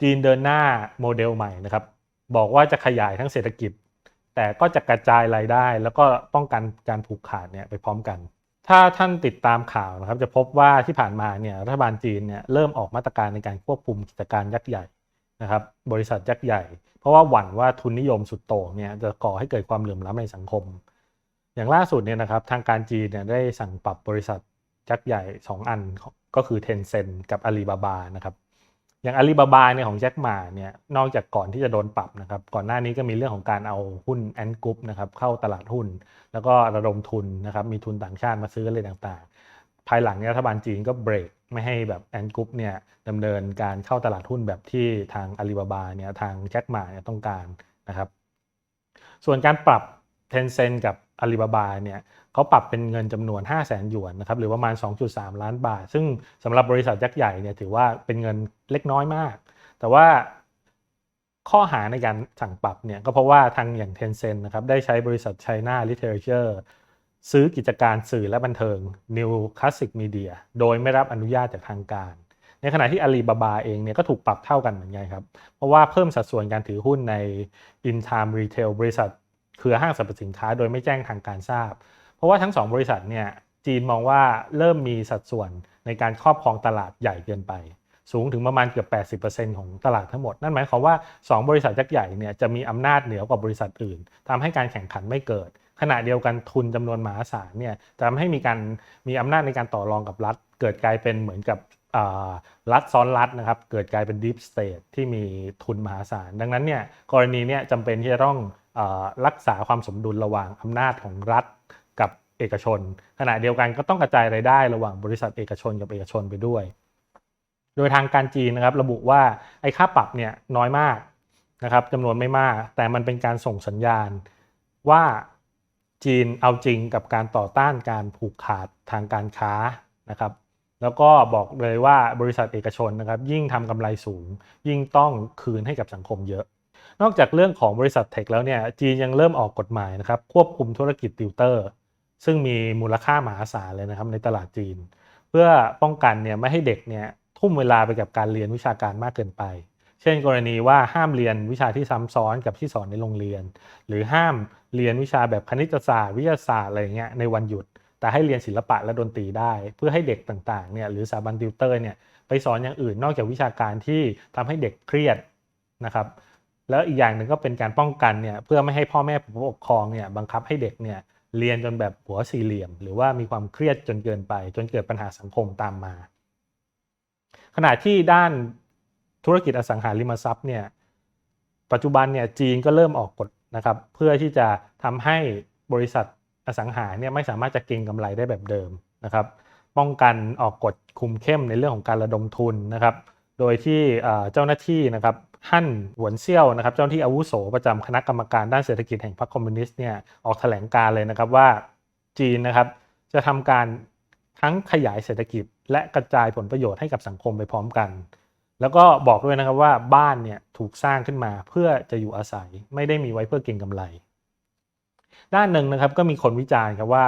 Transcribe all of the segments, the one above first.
จีนเดินหน้าโมเดลใหม่นะครับ บอกว่าจะขยายทั้งเศรษฐกิจ แต่ก็จะกระจายรายได้ แล้วก็ป้องกันการผูกขาดเนี่ยไปพร้อมกัน ถ้าท่านติดตามข่าวนะครับ จะพบว่าที่ผ่านมาเนี่ยรัฐบาลจีนเนี่ยเริ่มออกมาตรการในการควบคุมกิจการยักษ์ใหญ่นะครับ บริษัทยักษ์ใหญ่ เพราะว่าหวั่นว่าทุนนิยมสุดโต่งเนี่ยจะก่อให้เกิดความเหลื่อมล้ำในสังคม อย่างล่าสุดเนี่ยนะครับทางการจีนเนี่ยได้สั่งปรับบริษัทยักษ์ใหญ่ 2 อันก็คือ Tencent กับ Alibaba นะครับ อย่างอาลีบาบาเนี่ยของแจ็คหมาเนี่ยนอกจากก่อนที่จะโดนปรับนะครับก่อนหน้านี้ก็มีเรื่องของการเอาหุ้นแอนกรุ๊ปนะครับเข้าตลาดหุ้น แล้วก็ระดมทุนนะครับมีทุนต่างชาติมาซื้ออะไรต่างๆ ภายหลังเนี่ยรัฐบาลจีนก็เบรกไม่ให้แบบแอนกรุ๊ปเนี่ยดำเนินการเข้าตลาดหุ้นแบบที่ทางอาลีบาบาเนี่ยทางแจ็คหมาเนี่ยต้องการนะครับส่วนการปรับ Tencent กับ อาลีบาบาเนี่ยเขาปรับเป็นเงินจำนวน 5 0 0แสนหยวนนะครับหรือประมาณ 2.3 ล้านบาท ซึ่งสำหรับบริษัทยักษ์ใหญ่เนี่ยถือว่าเป็นเงินเล็กน้อยมาก แต่ว่าข้อหาในการสั่งปรับเนี่ยก็เพราะว่าทางอย่าง Tencent นะครับได้ใช้บริษัท China Literature ซื้อกิจการสื่อและบันเทิง New Classic Media โดยไม่รับอนุญาตจากทางการ ในขณะที่อาลีบาบาเองเนี่ยก็ถูกปรับเท่ากันเหมือนกันครับ เพราะว่าเพิ่มสัดส่วนการถือหุ้นใน In Time Retail บริษัท เครือห้างสรรพสินค้า โดยไม่แจ้งทางการทราบ เพราะว่าทั้ง 2 บริษัทเนี่ยจีนมองว่าเริ่มมีสัดส่วนในการครอบครองตลาดใหญ่เกินไป สูงถึงประมาณเกือบ 80%ของตลาดทั้งหมด นั่นหมายความว่า 2 บริษัทยักษ์ใหญ่เนี่ยจะมีอำนาจเหนือกว่าบริษัทอื่นทำให้การแข่งขันไม่เกิด ขณะเดียวกันทุนจำนวนมหาศาลเนี่ยจะทำให้มีการมีอำนาจในการต่อรองกับรัฐ เกิดกลายเป็นเหมือนกับรัฐซ้อนรัฐนะครับ เกิดกลายเป็นดีฟสเตทที่มีทุนมหาศาล ดังนั้นเนี่ยกรณีเนี้จำเป็นที่จะต้อง รักษาความสมดุลระหว่างอำนาจของรัฐกับเอกชน ขณะเดียวกันก็ต้องกระจายรายได้ระหว่างบริษัทเอกชนกับเอกชนไปด้วย โดยทางการจีนนะครับระบุว่าไอ้ค่าปรับเนี่ยน้อยมากนะครับจำนวนไม่มาก แต่มันเป็นการส่งสัญญาณว่าจีนเอาจริงกับการต่อต้านการผูกขาดทางการค้านะครับ แล้วก็บอกเลยว่าบริษัทเอกชนนะครับ ยิ่งทำกำไรสูง ยิ่งต้องคืนให้กับสังคมเยอะ นอกจากเรื่องของบริษัทเทคแล้วเนี่ยจีนยังเริ่มออกกฎหมายนะครับควบคุมธุรกิจติวเตอร์ ซึ่งมีมูลค่ามหาศาลเลยนะครับในตลาดจีน เพื่อป้องกันเนี่ยไม่ให้เด็กเนี่ยทุ่มเวลาไปกับการเรียนวิชาการมากเกินไป เช่นกรณีว่าห้ามเรียนวิชาที่ซ้ำซ้อนกับที่สอนในโรงเรียน หรือห้ามเรียนวิชาแบบคณิตศาสตร์วิทยาศาสตร์อะไรเงี้ยในวันหยุด แต่ให้เรียนศิลปะและดนตรีได้ เพื่อให้เด็กต่างๆเนี่ยหรือสถาบันติวเตอร์เนี่ยไปสอนอย่างอื่นนอกจากวิชาการที่ทำให้เด็กเครียดนะครับ แล้วอีกอย่างหนึ่งก็เป็นการป้องกันเนี่ยเพื่อไม่ให้พ่อแม่ผู้ปกครองเนี่ยบังคับให้เด็กเนี่ยเรียนจนแบบหัวสี่เหลี่ยม หรือว่ามีความเครียดจนเกินไป จนเกิดปัญหาสังคมตามมา ขณะที่ด้านธุรกิจอสังหาริมทรัพย์เนี่ยปัจจุบันเนี่ยจีนก็เริ่มออกกฎนะครับเพื่อที่จะทำให้บริษัทอสังหาเนี่ยไม่สามารถจะเก็งกำไรได้แบบเดิมนะครับ ป้องกันออกกฎคุมเข้มในเรื่องของการระดมทุนนะครับ โดยที่เจ้าหน้าที่นะครับฮั่นหวนเซี่ยวนะครับเจ้าหน้าที่อาวุโสประจำคณะกรรมการด้านเศรษฐกิจแห่งพรรคคอมมิวนิสต์เนี่ยออกแถลงการเลยนะครับว่าจีนนะครับจะทำการทั้งขยายเศรษฐกิจ และกระจายผลประโยชน์ให้กับสังคมไปพร้อมกัน แล้วก็บอกด้วยนะครับว่าบ้านเนี่ยถูกสร้างขึ้นมาเพื่อจะอยู่อาศัยไม่ได้มีไว้เพื่อเก็งกำไร ด้านหนึ่งนะครับก็มีคนวิจารณ์ครับว่า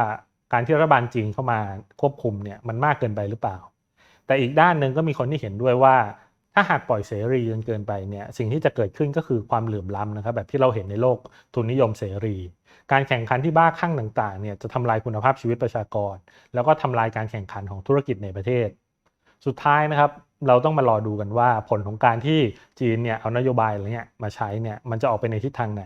การที่รัฐบาลจีนเข้ามาควบคุมเนี่ยมันมากเกินไปหรือเปล่า แต่อีกด้านหนึ่งก็มีคนที่เห็นด้วยว่า ถ้าหากปล่อยเสรีจนเกินไปเนี่ยสิ่งที่จะเกิดขึ้นก็คือความเหลื่อมล้ำนะครับ แบบที่เราเห็นในโลกทุนนิยมเสรี การแข่งขันที่บ้าคลั่งต่างๆเนี่ยจะทำลายคุณภาพชีวิตประชากร แล้วก็ทำลายการแข่งขันของธุรกิจในประเทศ สุดท้ายนะครับเราต้องมารอดูกันว่าผลของการที่จีนเนี่ยเอานโยบายอะไรเงี้ยมาใช้เนี่ยมันจะออกไปในทิศทางไหน